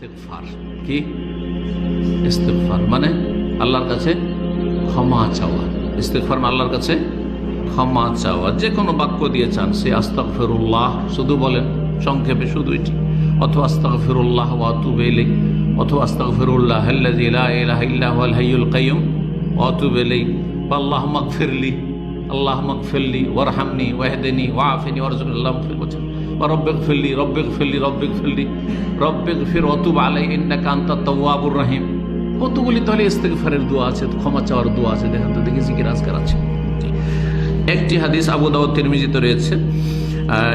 ইস্তেগফার। কি? ইস্তেগফার। মানে আল্লাহর কাছে ক্ষমা চাওয়া। ইস্তেগফার মানে আল্লাহর কাছে ক্ষমা চাওয়া। যে কোনো বাক্য দিয়ে চান, সে আস্তাগফিরুল্লাহ শুধু বলেন, সংক্ষেপে শুধু এটি। অথবা আস্তাগফিরুল্লাহ ওয়া আতুবু ইলাইহি, অথবা আস্তাগফিরুল্লাহ আল্লাযী লা ইলাহা ইল্লা হুয়াল হাইয়ুল কাইয়্যুম ওয়া আতুবু ইলাইহি। বা আল্লাহুম্মা ইগফিরলি আল্লাহুম্মা ইগফিরলি ওয়ারহামনি, ওয়াহদিনি আল্লাহ মাগফির বলছেন বা রব্বিক ফিরলি রব্বিক ফিরলি রব্বিক ফিরলি রব্বিক ফির অতুব আলাই ইন্নাকা আনতা তাওয়াবুর রহিম কতগুলি তাহলে ইস্তেগফারের দোয়া আছে? ক্ষমা চাওয়ার দোয়া আছে। দেখেন তো দেখি জিকির আজকার আছে। একটি হাদিস আবু দাউদ তিরমিজিতে রয়েছে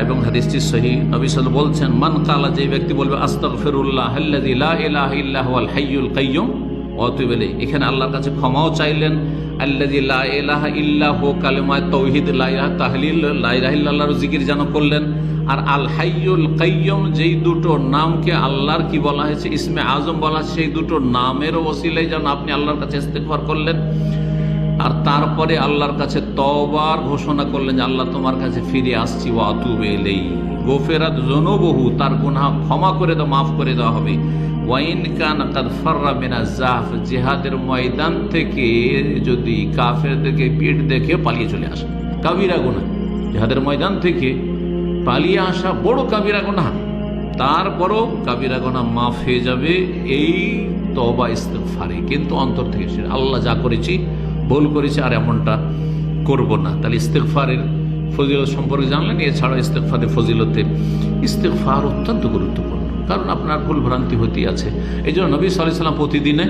এবং হাদিসটি সহি। নবী সাল বলছেন, মান কালা যে ব্যক্তি বলবে, আস্তাগফিরুল্লাহ আল্লাযী লা ইলাহা ইল্লা হুয়াল হাইয়ুল কাইয়্যুম অতএব এলে এখানে আল্লাহর কাছে ক্ষমাও চাইলেন আল্লাহ ইল্লাহ তৌহিদ যেন করলেন। আর আল যেই দুটো নামকে আল্লাহর কি বলা হয়েছে, ইসমে আজম বলা সেই দুটো নামের ওসিলাই যেন আপনি আল্লাহর কাছে ইস্তেগফার করলেন। আর তারপরে আল্লাহর কাছে তবার ঘোষণা করলেন যে আল্লাহ তোমার কাছে ফিরে আসছি ও আতুব এলেই গোফেরাত জনবহু তার গুনাহ ক্ষমা করে দাও, মাফ করে দেওয়া হবে। ওয়াইন কান কাদ ফাররা মিনা জাফ জিহাদের ময়দান থেকে যদি কাফেরদেরকে পিঠ দেখে পালিয়ে চলে আসে। কাবিরা গুনাহ। জেহাদের ময়দান থেকে পালিয়ে আসা বড় কাবিরা গুনাহ। তারপরও কাবিরা গোনা মাফ হয়ে যাবে, এই তবা ইস্তেফারে কিন্তু অন্তর থেকে আল্লাহ যা করেছি ভুল করেছি আর এমনটা করব না। তাহলে ইস্তেকফারের ফজিলত সম্পর্কে জানলেন এছাড়া ইস্তেকফারের ফজিলতের ইস্তেকফার অত্যন্ত গুরুত্বপূর্ণ। কারণ আপনার ভুল ভ্রান্তি হতেই আছে। এই জন্য নবী সাল্লাম প্রতিদিনে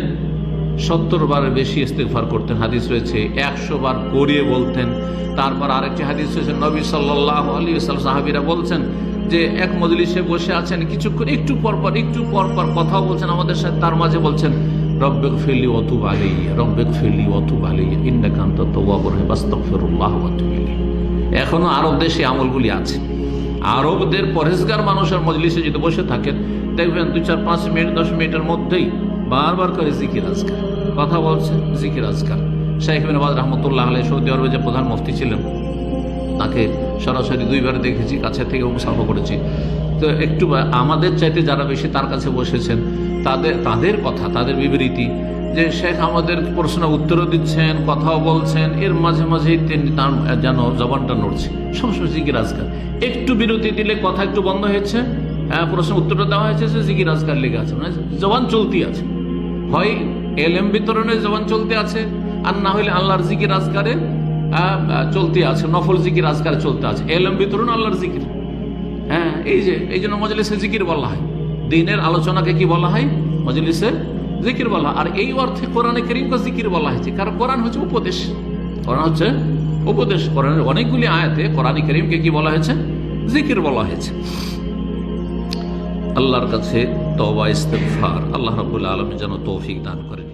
সত্তর বারের বেশি ইস্তেকফার করতেন। হাদিস রয়েছে, একশো বার করিয়ে বলতেন। তারপর আরেকটি হাদিস রয়েছে, নবী সাল্লাহ আলী সাল সাহাবিরা বলছেন যে, এক মজলিসে বসে আছেন, কিছুক্ষণ একটু পর পর, একটু পর পর কথা বলছেন আমাদের সাথে, তার মাঝে বলছেন রব্বেক ফেলি ফেলি অতু বালি ইন্দাকান্ত তওয়াবুর বাস্তগফিরুল্লাহ ওয়া আতুবু ইলাইহি। এখনও আরব দেশে আমলগুলি আছে। আরবদের পরেজগার মানুষের মজলিসে যদি বসে থাকেন, দেখবেন দু চার, পাঁচ মিনিট, দশ মিনিটের মধ্যেই বারবার করে জিকির আজকার। কথা বলছে জিকির আজকার। শাইখ বিন বাজ রহমতুল্লাহ আলাই সৌদি আরবে যে প্রধান মুফতি ছিলেন, তাকে সরাসরি দুইবার দেখেছি, কাছে থেকে মুসাফা করেছি। তো একটু আমাদের চাইতে যারা বেশি তার কাছে বসেছেন তাদের তাদের কথা, তাদের বিবৃতি যে শেখ আমাদের প্রশ্ন উত্তরও দিচ্ছেন, কথাও বলছেন, এর মাঝে মাঝেই তিনি তার, যেন জবানটা নড়ছে। সবসময় জিকির আজকার। একটু বিরতি দিলে কথা একটু বন্ধ হয়েছে হ্যাঁ প্রশ্ন উত্তরটা দেওয়া হয়েছে, সে জিকির আজকার লেগে আছে। মানে জবান চলতি আছে। হয় এলএম বিতরণের জবান চলতে আছে, আর না হলে আল্লাহর জিকির আজকারে চলতে আছে, নফল জিকির আজকারে চলতে আছে। এলএম বিতরণ আল্লাহর জিকির। হ্যাঁ এই যে, এই জন্য মজলিসে জিকির বলা হয়। দিনের আলোচনাকে কি বলা হয়? মজলিসে জিকির বলা আর এই অর্থে কোরআনে করিমকে জিকির বলা হয়েছে। কারণ কোরআন হচ্ছে উপদেশ। কোরআন হচ্ছে উপদেশ। কোরআনের অনেকগুলি আয়াতে কোরআন করিমকে কি বলা হয়েছে? জিকির বলা হয়েছে। আল্লাহর কাছে তবা ইস্তেফার আল্লাহ রবুল্লা আলমী যেন তৌফিক দান করেন।